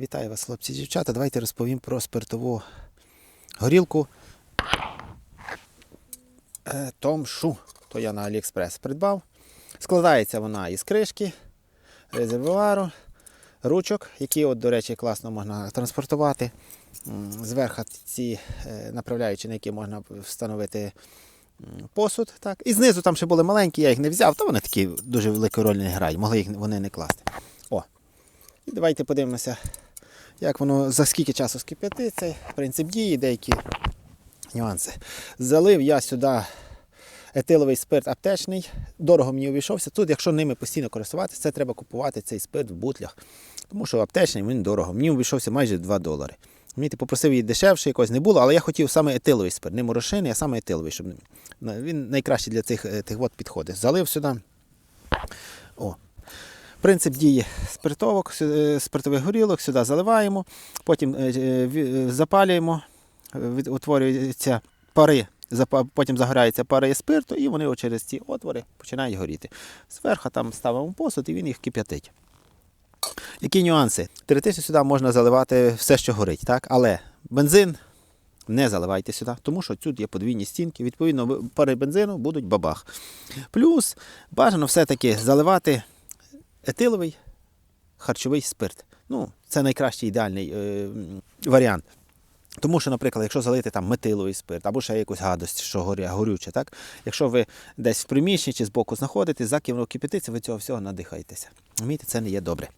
Вітаю вас, хлопці і дівчата. Давайте розповім про спиртову горілку е, Том Шу. То я на Аліекспрес придбав. Складається вона із кришки, резервуару, ручок, які, от, до речі, класно можна транспортувати. Зверху ці е, направляючі, на які можна встановити посуд. Так. І знизу там ще були маленькі, я їх не взяв, то вони такі дуже велику роль не грають, могли їх вони не класти. О. І давайте подивимося, як воно за скільки часу скип'ятиться, принцип дії, деякі нюанси. Залив я сюди етиловий спирт аптечний, дорого мені обійшовся. Тут, якщо ними постійно користуватися, це треба купувати цей спирт в бутлях. Тому що аптечний він дорого. Мені обійшовся майже 2 долари. Мені попросив її дешевше, якось не було, але я хотів саме етиловий спирт, не морошини, а саме етиловий, щоб він найкраще для цих е, тих от підходить. Залив сюди. О, Принцип дії спиртовок, е, спиртових горілок, сюди заливаємо, потім е, е, запалюємо, утворюються пари, потім загоряються пари спирту, і вони через ці отвори починають горіти. Зверху там ставимо посуд і він їх кип'ятить. Які нюанси? Теоретично сюди можна заливати все, що горить, так? але бензин не заливайте сюди, тому що тут є подвійні стінки, відповідно, пари бензину будуть бабах. Плюс бажано все-таки заливати етиловий харчовий спирт. Ну, це найкращий ідеальний е, варіант. Тому що, наприклад, якщо залити там метиловий спирт або ще якусь гадость, що горя, горюче, так? якщо ви десь в приміщенні чи збоку знаходитесь, за воно кипятиться, ви цього всього надихаєтеся. Вмієте, це не є добре.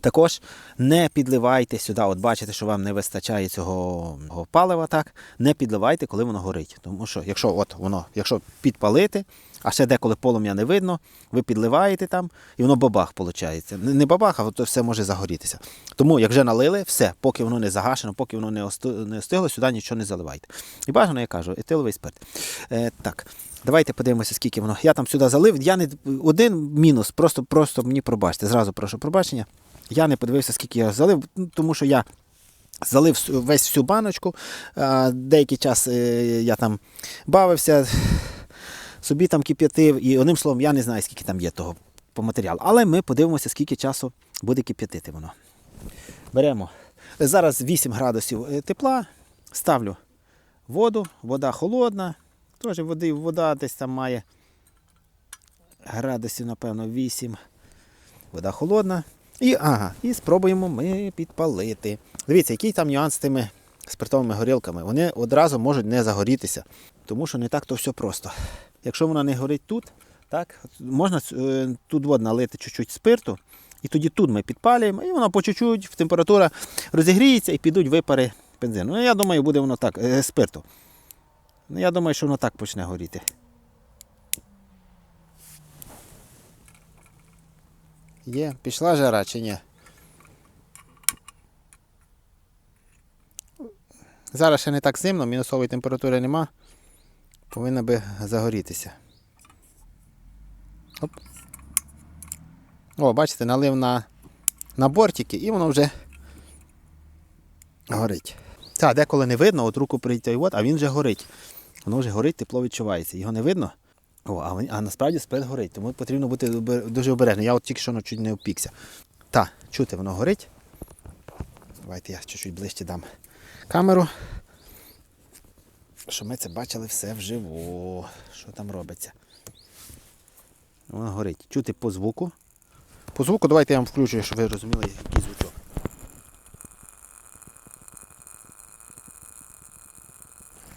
Також не підливайте сюди, от бачите, що вам не вистачає цього палива, так? Не підливайте, коли воно горить. Тому що якщо от воно, якщо підпалити, а ще деколи полум'я не видно, ви підливаєте там, і воно бабах виходить. Не бабах, а то все може загорітися. Тому, як вже налили, все, поки воно не загашено, поки воно не остигло, сюди нічого не заливайте. І бажано, я кажу, етиловий спирт. Е, так, давайте подивимося, скільки воно. Я там сюди залив. Я не один мінус, просто, просто мені пробачте. Зразу прошу пробачення. Я не подивився, скільки я залив, тому що я залив весь всю баночку. Деякий час е, я там бавився, собі там кип'ятив, і одним словом, я не знаю, скільки там є того по матеріалу. Але ми подивимося, скільки часу буде кип'ятити воно. Беремо. Зараз 8 градусів е, тепла, ставлю воду, вода холодна. Теж води, вода десь там має градусів, напевно, 8. Вода холодна. І, ага, і спробуємо ми підпалити. Дивіться, який там нюанс з тими спиртовими горілками. Вони одразу можуть не загорітися, тому що не так то все просто. Якщо вона не горить тут, так, можна е, тут от налити чуть-чуть спирту, і тоді тут ми підпалюємо, і вона по чуть-чуть, температура розігріється і підуть випари бензину. Ну, я думаю, буде воно так, е, спирту. Ну, я думаю, що воно так почне горіти. Є, пішла жара чи ні? Зараз ще не так зимно, мінусової температури нема. Повинна би загорітися. Оп. О, бачите, налив на, на бортики і воно вже горить. Так, деколи не видно, от руку прийти, а він вже горить. Воно вже горить, тепло відчувається. Його не видно. О, а, а насправді спирт горить, тому потрібно бути дуже обережним. Я от тільки що чуть не опікся. Так, чути, воно горить. Давайте я чуть-чуть ближче дам камеру. Щоб ми це бачили все вживу. Що там робиться. Воно горить. Чути по звуку. По звуку давайте я вам включу, щоб ви розуміли, який звучок.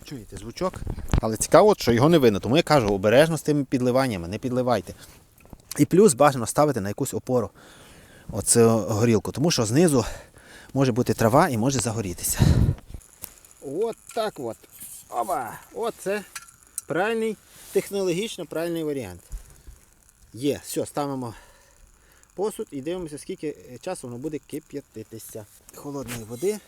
Чуєте звучок? Але цікаво, що його не видно. Тому я кажу, обережно з тими підливаннями, не підливайте. І плюс бажано ставити на якусь опору оцю горілку, тому що знизу може бути трава і може загорітися. От так от. Оба! От це правильний, технологічно правильний варіант. Є, все, ставимо посуд і дивимося, скільки часу воно буде кип'ятитися. Холодної води.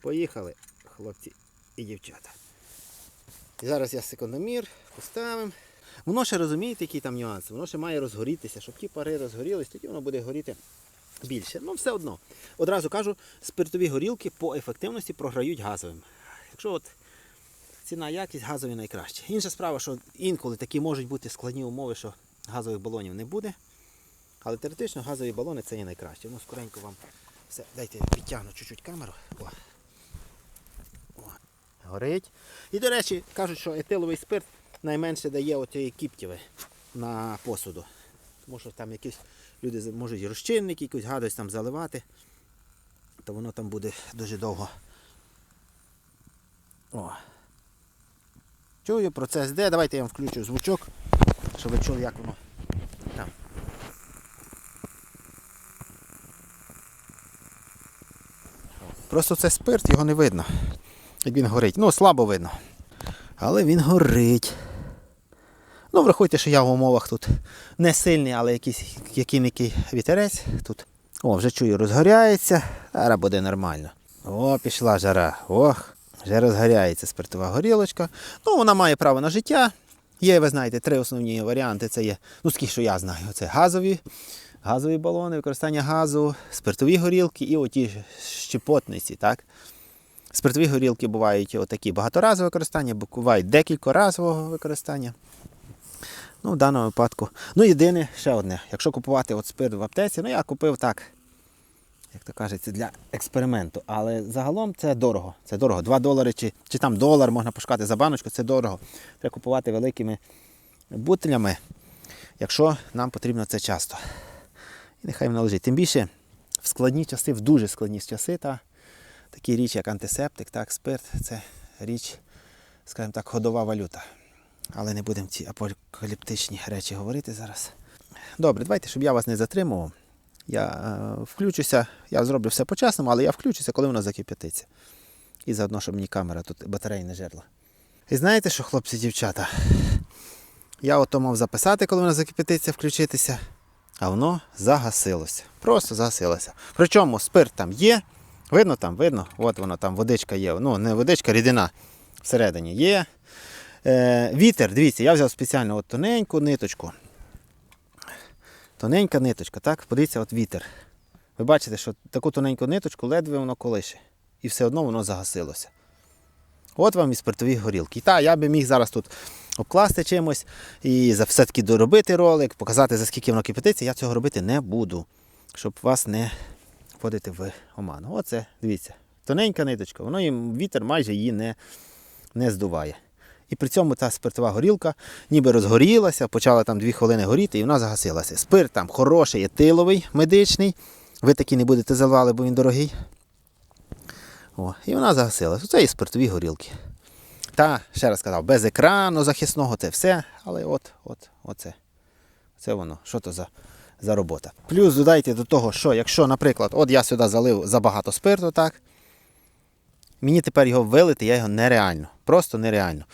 Поїхали, хлопці і дівчата. І зараз я секундомір поставимо. Воно ще розумієте, які там нюанси. Воно ще має розгорітися, щоб ті пари розгорілись, тоді воно буде горіти більше. Ну, все одно. Одразу кажу, спиртові горілки по ефективності програють газовим. Якщо от ціна якість газові найкраще. Інша справа, що інколи такі можуть бути складні умови, що газових балонів не буде. Але теоретично газові балони це є найкраще. Ну, скоренько вам все. Дайте я підтягну чуть-чуть камеру. О. Горить. І, до речі, кажуть, що етиловий спирт найменше дає оцієї кіптєви на посуду. Тому що там якісь люди можуть розчинник, якусь гадость там заливати, то воно там буде дуже довго. О. Чую, процес йде. Давайте я вам включу звучок, щоб ви чули, як воно там. Просто це спирт, його не видно. Як він горить. Ну, слабо видно. Але він горить. Ну, врахуйте, що я в умовах тут не сильний, але якийсь який-некий вітерець тут. О, вже чую, розгоряється. Зараз буде нормально. О, пішла жара. Ох, вже розгоряється спиртова горілочка. Ну, вона має право на життя. Є, ви знаєте, три основні варіанти. Це є, ну скільки що я знаю, це газові, газові балони, використання газу, спиртові горілки і оті щепотниці, так? Спиртові горілки бувають отакі багаторазове використання, бувають декількоразового використання. Ну, в даному випадку. Ну, єдине, ще одне. Якщо купувати от спирт в аптеці, ну я купив так, як то кажеться, для експерименту. Але загалом це дорого. Це дорого. 2 долари чи, чи там долар можна пошукати за баночку, це дорого. Треба купувати великими бутилями, якщо нам потрібно це часто. І нехай воно лежить. Тим більше в складні часи, в дуже складні часи, та, такі річі, як антисептик, так, спирт, це річ, скажімо так, ходова валюта. Але не будемо ці апокаліптичні речі говорити зараз. Добре, давайте, щоб я вас не затримував. Я е, включуся, я зроблю все по-чесному, але я включуся, коли воно закип'ятиться. І заодно, щоб мені камера тут батареї не жерла. І знаєте що, хлопці, дівчата? Я ото мав записати, коли воно закип'ятиться, включитися, а воно загасилося. Просто загасилося. Причому спирт там є, видно там, видно, от воно там водичка є. Ну, не водичка, рідина всередині є. Е, вітер, дивіться, я взяв спеціально от тоненьку ниточку. Тоненька ниточка, так? Подивіться, от вітер. Ви бачите, що таку тоненьку ниточку ледве воно колише. І все одно воно загасилося. От вам і спиртові горілки. І так, я би міг зараз тут обкласти чимось і все-таки доробити ролик, показати, за скільки воно кипятиться. Я цього робити не буду, щоб вас не вводити в оману. Оце, дивіться, тоненька ниточка, воно їм вітер майже її не, не здуває. І при цьому та спиртова горілка ніби розгорілася, почала там 2 хвилини горіти і вона загасилася. Спирт там хороший, етиловий, медичний. Ви такий не будете заливали, бо він дорогий. О, і вона загасилась. Оце і спиртові горілки. Та, ще раз сказав, без екрану захисного це все. Але от, от, оце. Це воно. Що то за, за робота. Плюс додайте до того, що якщо, наприклад, от я сюди залив забагато спирту, так. Мені тепер його вилити, я його нереально. Просто нереально.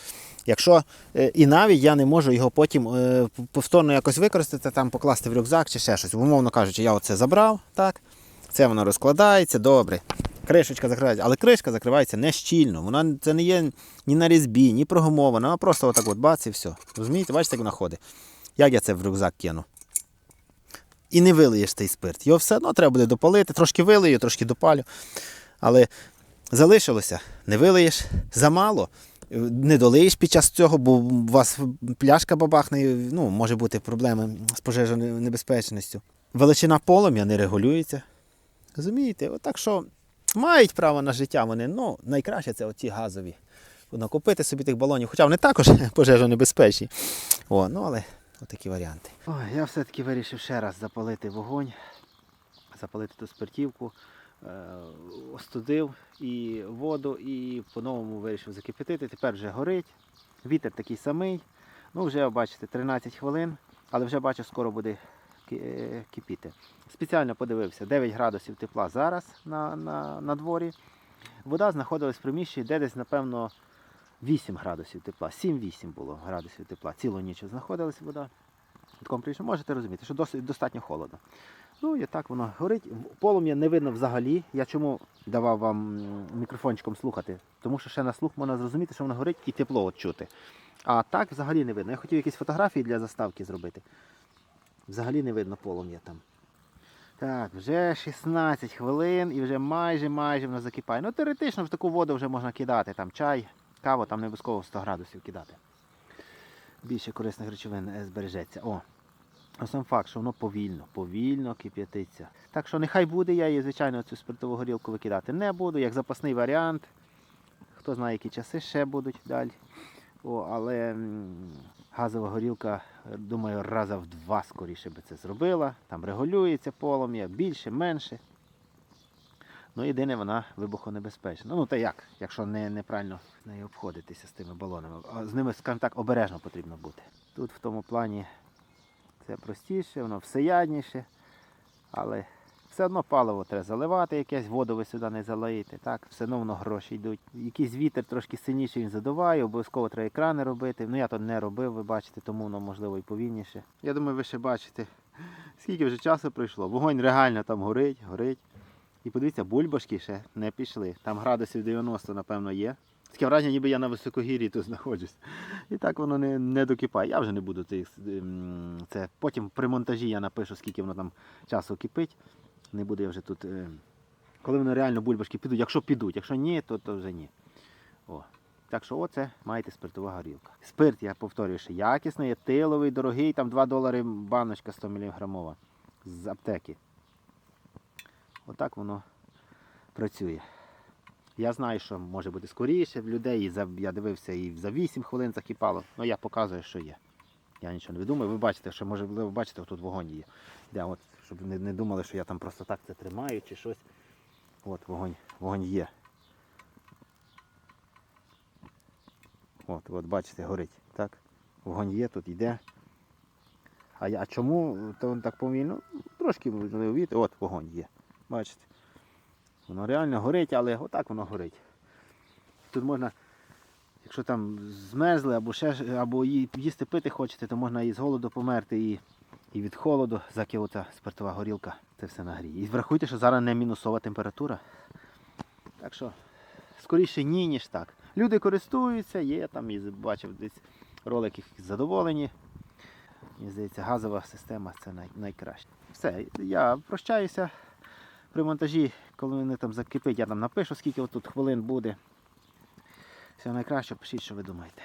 Якщо е, і навіть я не можу його потім е, повторно якось використати, там покласти в рюкзак чи ще щось. Умовно кажучи, я оце забрав, так, це воно розкладається, добре. Кришечка закривається, але кришка закривається не щільно. Вона це не є ні на різьбі, ні прогумована, вона просто отак от бац і все. Розумієте, бачите, як вона ходить. Як я це в рюкзак кину? І не вилиєш цей спирт. Його все одно треба буде допалити, трошки вилию, трошки допалю. Але залишилося, не вилиєш замало. Не долиєш під час цього, бо у вас пляшка бабахне, ну, може бути проблеми з пожежонебезпечністю. Величина полум'я не регулюється. Розумієте? Так що мають право на життя вони, ну, найкраще це оці газові. Накупити собі тих балонів, хоча вони також пожежонебезпечні. О, ну але отакі варіанти. Ой, я все-таки вирішив ще раз запалити вогонь, запалити ту спиртівку, е, остудив і воду, і по-новому вирішив закипятити. Тепер вже горить. Вітер такий самий. Ну, вже бачите, 13 хвилин, але вже бачу, скоро буде е, кипіти. Спеціально подивився, 9 градусів тепла зараз на, на, на дворі. Вода знаходилась в приміщенні, де десь, напевно, 8 градусів тепла. 7-8 було градусів тепла. Цілу ніч знаходилась вода. В можете розуміти, що досить достатньо холодно. Ну і так воно горить. Полум'я не видно взагалі. Я чому давав вам мікрофончиком слухати? Тому що ще на слух можна зрозуміти, що воно горить і тепло от чути. А так взагалі не видно. Я хотів якісь фотографії для заставки зробити. Взагалі не видно полум'я там. Так, вже 16 хвилин і вже майже майже воно закипає. Ну, теоретично в таку воду вже можна кидати. Там чай, каву, там не обов'язково 100 градусів кидати. Більше корисних речовин е, збережеться. О. А сам факт, що воно повільно, повільно кип'ятиться. Так що нехай буде, я її, звичайно, цю спиртову горілку викидати не буду, як запасний варіант. Хто знає, які часи ще будуть далі. О, але газова горілка, думаю, раза в два скоріше би це зробила. Там регулюється полум'я, більше, менше. Ну, єдине, вона вибухонебезпечна. Ну, та як, якщо не, неправильно нею обходитися з тими балонами. З ними, скажімо так, обережно потрібно бути. Тут в тому плані це простіше, воно всеядніше, але все одно паливо треба заливати, якесь воду ви сюди не залиєте. Так, все одно воно гроші йдуть. Якийсь вітер трошки сильніше він задуває, обов'язково треба екрани робити. Ну я то не робив, ви бачите, тому воно можливо і повільніше. Я думаю, ви ще бачите, скільки вже часу пройшло. Вогонь реально там горить, горить. І подивіться, бульбашки ще не пішли. Там градусів 90, напевно, є. Таке враження, ніби я на високогір'ї тут знаходжусь. І так воно не, не докипає. Я вже не буду цих, ем, це. Потім при монтажі я напишу, скільки воно там часу кипить. Не буду я вже тут. е, Коли воно реально бульбашки підуть, якщо підуть, якщо ні, то, то вже ні. О. Так що оце маєте спиртова горілка. Спирт, я повторюю, що якісний, етиловий, дорогий, там 2 долари баночка 100 мг з аптеки. Отак воно працює. Я знаю, що може бути скоріше в людей. Я дивився і за 8 хвилин закипало. Ну я показую, що є. Я нічого не видумаю. Ви бачите, що може ви бачите, тут вогонь є. Де, от, щоб не, не думали, що я там просто так це тримаю чи щось. От вогонь, вогонь є. От, от бачите, горить. Так? Вогонь є, тут йде. А, я, а чому то так повільно? Трошки можливо. От вогонь є. Бачите? Воно реально горить, але отак воно горить. Тут можна, якщо там змерзли або ще або їсти пити хочете, то можна і з голоду померти, і, і від холоду, заки оця спиртова горілка це все нагріє. І врахуйте, що зараз не мінусова температура. Так що скоріше ні, ніж так. Люди користуються, є там, і бачив десь ролики задоволені. Мені здається, газова система це най, найкраще. Все, я прощаюся при монтажі, коли вони там закипить, я там напишу, скільки тут хвилин буде. Все найкраще, пишіть, що ви думаєте.